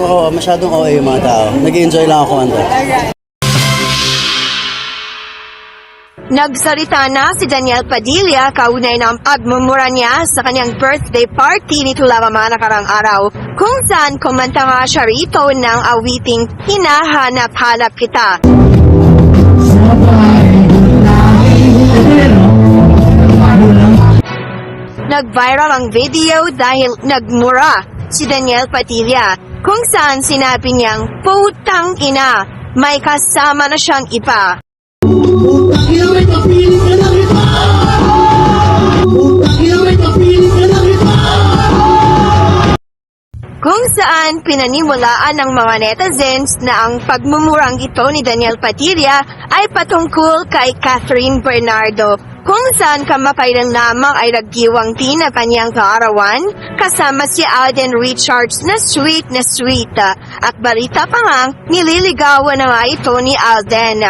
Oo, masyadong OA yung mga tao. Nag-enjoy lang ako ando. Nagsalita na si Daniel Padilla kaunay ng pagmumura niya sa kanyang birthday party nito lamang mga nakarang araw kung saan kumanta nga siya rito ng awiting Hinahanap-hanap kita. Nag-viral ang video dahil nagmura si Daniel Padilla kung saan sinabi niyang putang ina, may kasama na siyang iba. Putang ina may papiling ka lang iba! Putang ina may papiling ka lang iba! Kung saan pinanimulaan ng mga netizens na ang pagmumurang ito ni Daniel Padilla ay patungkol kay Catherine Bernardo kung saan kamakailan lamang ay naggiwang din kanyang kaarawan kasama si Alden Richards na sweet na sweet at balita pa nga nililigawan na nga ito ni Alden.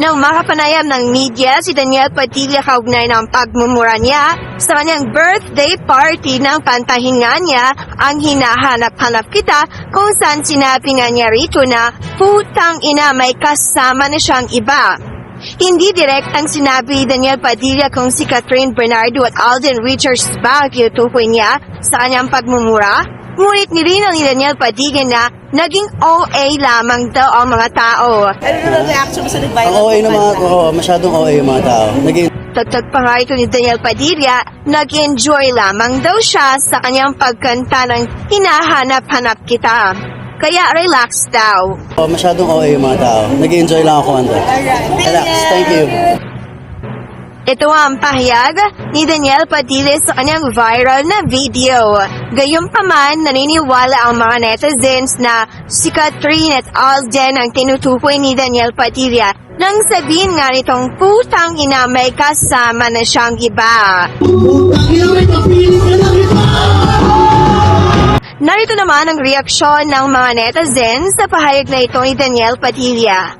Nang makapanayam ng media si Daniel Padilla kaugnay ng pagmumura niya sa kanyang birthday party ng pantahingan niya ang hinahanap-hanap kita kung saan sinabi nga niya rito na putang ina may kasama na siyang iba. Hindi direktang sinabi ni Daniel Padilla kung si Catherine Bernardo at Alden Richards ba ang tinutukoy niya sa kanyang pagmumura. Ngunit nilinaw ni Daniel Padilla na naging OA lamang daw ang mga tao. Ano naman reaction mo sa Ang nag-viral? OA ng mga, oo, masyadong OA yung mga tao. nag Tagtag pa nga ito ni Daniel Padilla, nag-enjoy lamang daw siya sa kanyang pagkanta ng Hinahanap-hanap kita. Kaya relax daw. Oo, masyadong OA yung mga tao. Nag-enjoy lang ako ando. Relax, thank you. Ito ang pahayag ni Daniel Padilla sa kanyang viral na video. Gayunpaman, naniniwala ang mga netizens na si Catherine at Alden ang tinutukoy ni Daniel Padilla nang sabihin nga nitong putang ina may kasama na siyang iba. Putang ina may papiling ka lang iba! Narito naman ang reaksyon ng mga netizens sa pahayag na ito ni Daniel Padilla.